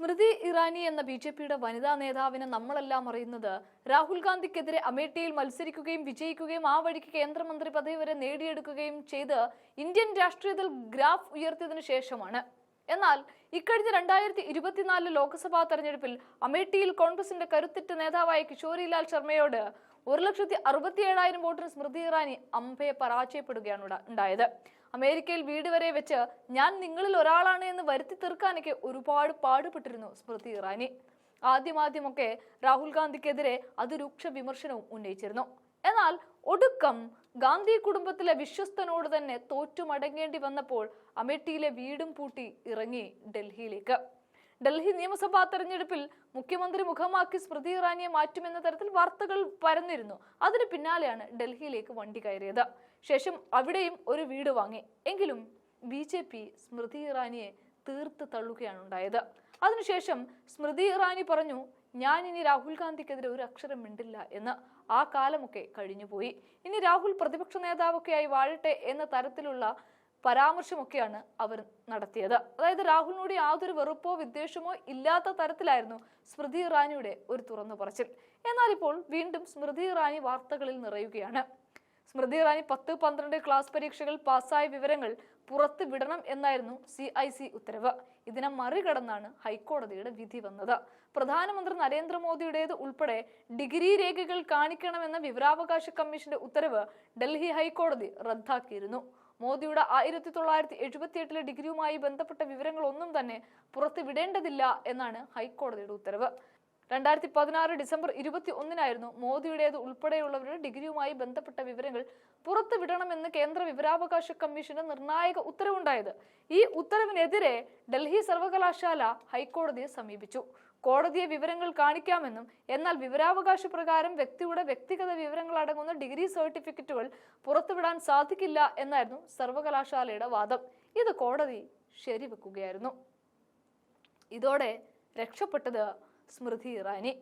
സ്മൃതി ഇറാനി എന്ന B J പിയുടെ വനിതാ നേതാവിനെ നമ്മളെല്ലാം അറിയുന്നത് രാഹുൽ ഗാന്ധിക്കെതിരെ അമേഠിയിൽ മത്സരിക്കുകയും വിജയിക്കുകയും ആ വഴിക്ക് കേന്ദ്രമന്ത്രി പദവി വരെ നേടിയെടുക്കുകയും ചെയ്ത് ഇന്ത്യൻ രാഷ്ട്രീയത്തിൽ ഗ്രാഫ് ഉയർത്തിയതിനു ശേഷമാണ്. എന്നാൽ ഇക്കഴിഞ്ഞ രണ്ടായിരത്തി ഇരുപത്തിനാല് ലോക്സഭാ തെരഞ്ഞെടുപ്പിൽ അമേഠിയിൽ കോൺഗ്രസിന്റെ കരുത്തിട്ട് നേതാവായ കിഷോരിലാൽ ശർമ്മയോട് ഒരു ലക്ഷത്തി അറുപത്തി ഏഴായിരം വോട്ടിന് സ്മൃതി ഇറാനി അംബയെ പരാജയപ്പെടുകയാണ് ഉണ്ട- ഉണ്ടായത്. അമേരിക്കയിൽ വീട് വരെ വെച്ച് ഞാൻ നിങ്ങളിൽ ഒരാളാണ് എന്ന് വരുത്തി തീർക്കാനൊക്കെ ഒരുപാട് പാടുപെട്ടിരുന്നു സ്മൃതി ഇറാനി. ആദ്യമാദ്യമൊക്കെ രാഹുൽ ഗാന്ധിക്കെതിരെ അതിരൂക്ഷ വിമർശനവും ഉന്നയിച്ചിരുന്നു. എന്നാൽ ഒടുക്കം ഗാന്ധി കുടുംബത്തിലെ വിശ്വസ്തനോട് തന്നെ തോറ്റു മടങ്ങേണ്ടി വന്നപ്പോൾ അമേഠിയിലെ വീടും പൂട്ടി ഇറങ്ങി ഡൽഹിയിലേക്ക്. ഡൽഹി നിയമസഭാ തെരഞ്ഞെടുപ്പിൽ മുഖ്യമന്ത്രി മുഖമാക്കി സ്മൃതി ഇറാനിയെ മാറ്റുമെന്ന തരത്തിൽ വാർത്തകൾ പരന്നിരുന്നു. അതിന് പിന്നാലെയാണ് ഡൽഹിയിലേക്ക് വണ്ടി കയറിയത്. ശേഷം അവിടെയും ഒരു വീട് വാങ്ങി. എങ്കിലും ബി ജെ പി സ്മൃതി ഇറാനിയെ തീർത്ത് തള്ളുകയാണ് ഉണ്ടായത് അതിനുശേഷം സ്മൃതി ഇറാനി പറഞ്ഞു ഞാൻ ഇനി രാഹുൽ ഗാന്ധിക്കെതിരെ ഒരു അക്ഷരം മിണ്ടില്ല എന്ന് ആ കാലമൊക്കെ കഴിഞ്ഞുപോയി. ഇനി രാഹുൽ പ്രതിപക്ഷ നേതാവൊക്കെയായി വാഴട്ടെ എന്ന തരത്തിലുള്ള പരാമർശമൊക്കെയാണ് അവർ നടത്തിയത്. അതായത് രാഹുലിനോട് യാതൊരു വെറുപ്പോ വിദ്വേഷമോ ഇല്ലാത്ത തരത്തിലായിരുന്നു സ്മൃതി ഇറാനിയുടെ ഒരു തുറന്നു പറച്ചിൽ. എന്നാൽ ഇപ്പോൾ വീണ്ടും സ്മൃതി ഇറാനി വാർത്തകളിൽ നിറയുകയാണ്. സ്മൃതി ഇറാനി പത്ത് പന്ത്രണ്ട് ക്ലാസ് പരീക്ഷകൾ പാസ്സായ വിവരങ്ങൾ പുറത്ത് വിടണം എന്നായിരുന്നു സി ഐ സി ഉത്തരവ്. ഇതിനെ മറികടന്നാണ് ഹൈക്കോടതിയുടെ വിധി വന്നത്. പ്രധാനമന്ത്രി നരേന്ദ്രമോദിയുടേത് ഉൾപ്പെടെ ഡിഗ്രി രേഖകൾ കാണിക്കണമെന്ന വിവരാവകാശ കമ്മീഷന്റെ ഉത്തരവ് ഡൽഹി ഹൈക്കോടതി റദ്ദാക്കിയിരുന്നു. മോദിയുടെ ആയിരത്തി തൊള്ളായിരത്തി എഴുപത്തി എട്ടിലെ ഡിഗ്രിയുമായി ബന്ധപ്പെട്ട വിവരങ്ങളൊന്നും തന്നെ പുറത്തുവിടേണ്ടതില്ല എന്നാണ് ഹൈക്കോടതിയുടെ ഉത്തരവ്. രണ്ടായിരത്തി പതിനാറ് ഡിസംബർ ഇരുപത്തി ഒന്നിനായിരുന്നു മോദിയുടേത് ഉൾപ്പെടെയുള്ളവരുടെ ഡിഗ്രിയുമായി ബന്ധപ്പെട്ട വിവരങ്ങൾ പുറത്തുവിടണമെന്ന് കേന്ദ്ര വിവരാവകാശ കമ്മീഷന്റെ നിർണായക ഉത്തരവുണ്ടായത്. ഈ ഉത്തരവിനെതിരെ ഡൽഹി സർവകലാശാല ഹൈക്കോടതിയെ സമീപിച്ചു. കോടതിയെ വിവരങ്ങൾ കാണിക്കാമെന്നും എന്നാൽ വിവരാവകാശ പ്രകാരം വ്യക്തിയുടെ വ്യക്തിഗത വിവരങ്ങൾ അടങ്ങുന്ന ഡിഗ്രി സർട്ടിഫിക്കറ്റുകൾ പുറത്തുവിടാൻ സാധിക്കില്ല എന്നായിരുന്നു സർവകലാശാലയുടെ വാദം. ഇത് കോടതി ശരിവെക്കുകയായിരുന്നു. ഇതോടെ രക്ഷപ്പെട്ടത് സ്മൃതി ഇറാനി.